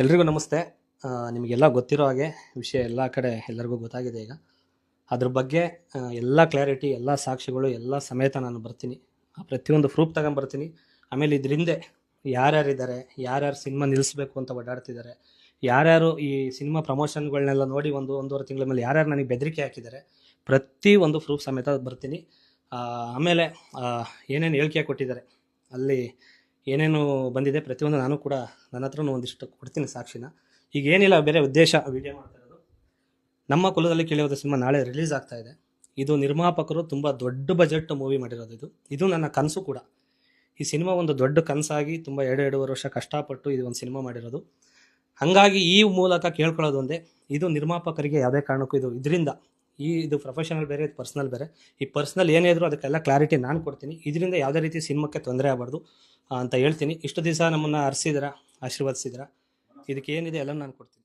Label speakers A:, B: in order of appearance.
A: ಎಲ್ರಿಗೂ ನಮಸ್ತೆ. ನಿಮಗೆಲ್ಲ ಗೊತ್ತಿರೋ ಹಾಗೆ ವಿಷಯ ಎಲ್ಲ ಕಡೆ ಎಲ್ಲರಿಗೂ ಗೊತ್ತಾಗಿದೆ ಈಗ. ಅದ್ರ ಬಗ್ಗೆ ಎಲ್ಲ ಕ್ಲಾರಿಟಿ ಎಲ್ಲ ಸಾಕ್ಷಿಗಳು, ಎಲ್ಲ ಸಮೇತ ನಾನು ಬರ್ತೀನಿ. ಆ, ಪ್ರತಿಯೊಂದು ಪ್ರೂಫ್ ತಗೊಂಬರ್ತೀನಿ. ಆಮೇಲೆ ಇದ್ರ ಹಿಂದೆ ಯಾರ್ಯಾರಿದ್ದಾರೆ, ಯಾರ್ಯಾರು ಸಿನಿಮಾ ನಿಲ್ಲಿಸ್ಬೇಕು ಅಂತ ಓಡಾಡ್ತಿದ್ದಾರೆ, ಯಾರ್ಯಾರು ಈ ಸಿನಿಮಾ ಪ್ರಮೋಷನ್ಗಳನ್ನೆಲ್ಲ ನೋಡಿ ಒಂದು ಒಂದೂವರೆ ತಿಂಗಳ ಮೇಲೆ ಯಾರ್ಯಾರು ನನಗೆ ಬೆದರಿಕೆ ಹಾಕಿದ್ದಾರೆ, ಪ್ರತಿ ಒಂದು ಪ್ರೂಫ್ ಸಮೇತ ಬರ್ತೀನಿ. ಆಮೇಲೆ ಏನೇನು ಹೇಳಿಕೆ ಕೊಟ್ಟಿದ್ದಾರೆ, ಅಲ್ಲಿ ಏನೇನು ಬಂದಿದೆ ಪ್ರತಿಯೊಂದು ನಾನು ಕೂಡ ನನ್ನ ಹತ್ರನೂ ಒಂದಿಷ್ಟು ಕೊಡ್ತೀನಿ ಸಾಕ್ಷಿನ. ಈಗ ಏನಿಲ್ಲ, ಬೇರೆ ಉದ್ದೇಶ ವಿಡಿಯೋ ಮಾಡ್ತಾ ನಮ್ಮ ಕುಲದಲ್ಲಿ ಕೇಳಿಯೋದು ಸಿನಿಮಾ ನಾಳೆ ರಿಲೀಸ್ ಆಗ್ತಾ ಇದೆ. ಇದು ನಿರ್ಮಾಪಕರು ತುಂಬ ದೊಡ್ಡ ಬಜೆಟ್ ಮೂವಿ ಮಾಡಿರೋದು ಇದು. ಇದು ನನ್ನ ಕನಸು ಕೂಡ. ಈ ಸಿನಿಮಾ ಒಂದು ದೊಡ್ಡ ಕನಸಾಗಿ ತುಂಬ ಎರಡು ಎರಡೂವರೆ ವರ್ಷ ಕಷ್ಟಪಟ್ಟು ಇದು ಒಂದು ಸಿನಿಮಾ ಮಾಡಿರೋದು. ಹಾಗಾಗಿ ಈ ಮೂಲಕ ಕೇಳ್ಕೊಳ್ಳೋದು ಒಂದೇ, ಇದು ನಿರ್ಮಾಪಕರಿಗೆ ಯಾವುದೇ ಕಾರಣಕ್ಕೂ ಇದು ಇದರಿಂದ ಈ ಇದು ಪ್ರೊಫೆಷನಲ್ ಬೇರೆ, ಇದು ಪರ್ಸ್ನಲ್ ಬೇರೆ. ಈ ಪರ್ಸ್ನಲ್ ಏನೇ ಅದಕ್ಕೆಲ್ಲ ಕ್ಲಾರಿಟಿ ನಾನು ಕೊಡ್ತೀನಿ. ಇದರಿಂದ ಯಾವುದೇ ರೀತಿ ಸಿನಿಮಾಕ್ಕೆ ತೊಂದರೆ ಆಗಬಾರ್ದು ಅಂತ ಹೇಳ್ತೀನಿ. ಇಷ್ಟು ದಿವಸ ನಮ್ಮನ್ನು ಹರಿಸಿದ್ರ ಆಶೀರ್ವದಿಸಿದ್ರ ಇದಕ್ಕೆ ಏನಿದೆ ಎಲ್ಲ ನಾನು ಕೊಡ್ತೀನಿ.